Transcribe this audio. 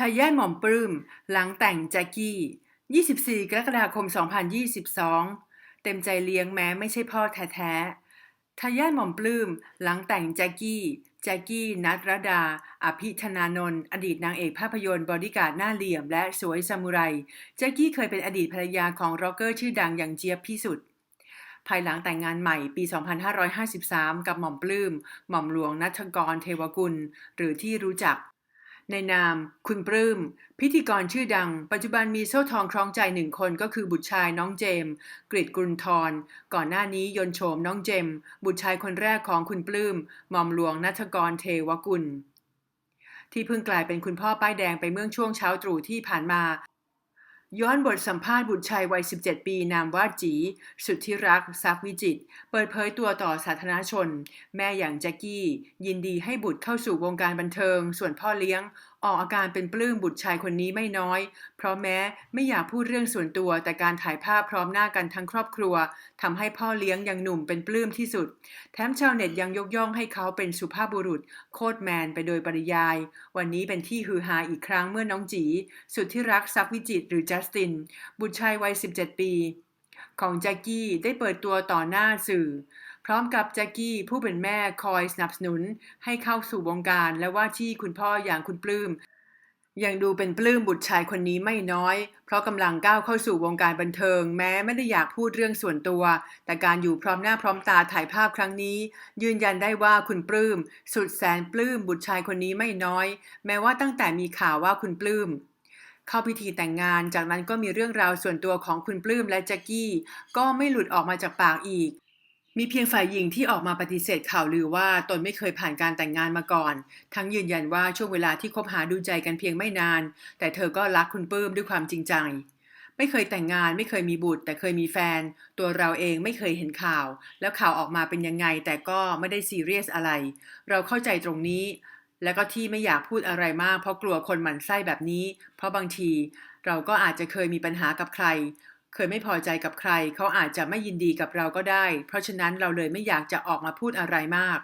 ทายาทหม่อมปลื้ม หลังแต่งแจ็คกี้ 24 กรกฎาคม 2022 เต็มใจเลี้ยงแม้ไม่ใช่พ่อแท้ๆทายาทหม่อมปลื้ม หลังแต่งแจ็คกี้ แจ็คกี้ นัทรดา อภิธนานนท์ อดีตนางเอกภาพยนตร์บอดี้การ์ดหน้าเหลี่ยม และสวยซามูไร แจ็คกี้เคยเป็นอดีตภรรยาของร็อกเกอร์ชื่อดังอย่างเจี๊ยบพิสุทธิ์ภายหลังแต่งงานใหม่ปี 2553 กับหม่อมปลื้ม หม่อมหลวงนัทกรเทวกุล หรือที่รู้จัก ในนาม คุณปลื้ม พิธีกรชื่อดัง ปัจจุบันมีโซ่ทองคล้องใจหนึ่งคนก็คือบุตรชายน้องเจมส์กริดกุลทร ก่อนหน้านี้ยนโฉมน้องเจมส์บุตรชายคนแรกของคุณปลื้มหม่อมหลวงนัทกรเทวกุล ที่เพิ่งกลายเป็นคุณพ่อป้ายแดงไปเมื่อช่วงเช้าตรู่ที่ผ่านมา ย้อนบทสัมภาษณ์บุตรชายวัย 17 ปี นามว่าจี สุดที่รักซักวิจิต เปิดเผยตัวต่อสาธารณชน แม่อย่างแจ็กกี้ ยินดีให้บุตรเข้าสู่วงการบันเทิง ส่วนพ่อเลี้ยง ออกอาการเป็นปลื้มบุตรชายคนนี้ไม่น้อย เพราะแม้ไม่อยากพูดเรื่องส่วนตัว แต่การถ่ายภาพพร้อมหน้ากันทั้งครอบครัวทำให้พ่อเลี้ยงยังหนุ่มเป็นปลื้มที่สุด แถมชาวเน็ตยังยกย่องให้เขาเป็นสุภาพบุรุษ โคตรแมนไปโดยปริยาย วันนี้เป็นที่ฮือฮาอีกครั้งเมื่อน้องจี สุดที่รักซักวิจิตหรือจสติน บุตรชายวัย 17 ปี ของแจ็กกี้ได้เปิดตัวต่อหน้าสื่อ พร้อมกับแจ็กกี้ผู้เป็นแม่คอยสนับสนุนให้เข้าสู่วงการและว่าที่คุณพ่ออย่างคุณปลื้มยังดูเป็นปลื้มบุตรชายคนนี้ไม่น้อย เพราะกำลังก้าวเข้าสู่วงการบันเทิง แม้ไม่ได้อยากพูดเรื่องส่วนตัว แต่การอยู่พร้อมหน้าพร้อมตาถ่ายภาพครั้งนี้ ยืนยันได้ว่าคุณปลื้ม สุดแสนปลื้มบุตรชายคนนี้ไม่น้อย แม้ว่าตั้งแต่มีข่าวว่าคุณปลื้ม เข้าพิธีแต่งงาน จากนั้นก็มีเรื่องราวส่วนตัวของคุณปลื้มและแจ็กกี้ ก็ไม่หลุดออกมาจากปากอีก มีเพียงฝ่ายหญิงที่ออกมาปฏิเสธข่าวลือว่าตนไม่เคยผ่านการแต่งงานมาก่อน ทั้งยืนยันว่าช่วงเวลาที่คบหาดูใจกันเพียงไม่นาน แต่เธอก็รักคุณปลื้มด้วยความจริงใจไม่เคยแต่งงานไม่เคยมีบุตร แต่เคยมีแฟน ตัวเราเองไม่เคยเห็นข่าว แล้วข่าวออกมาเป็นยังไงแต่ก็ไม่ได้ซีเรียสอะไร เราเข้าใจตรงนี้ แล้วก็ที่ไม่อยากพูดอะไรมาก เพราะกลัวคนหมั่นไส้แบบนี้ เพราะบางทีเราก็อาจจะเคยมีปัญหากับใคร เคยไม่พอใจกับใคร เขาอาจจะไม่ยินดีกับเราก็ได้ เพราะฉะนั้นเราเลยไม่อยากจะออกมาพูดอะไรมาก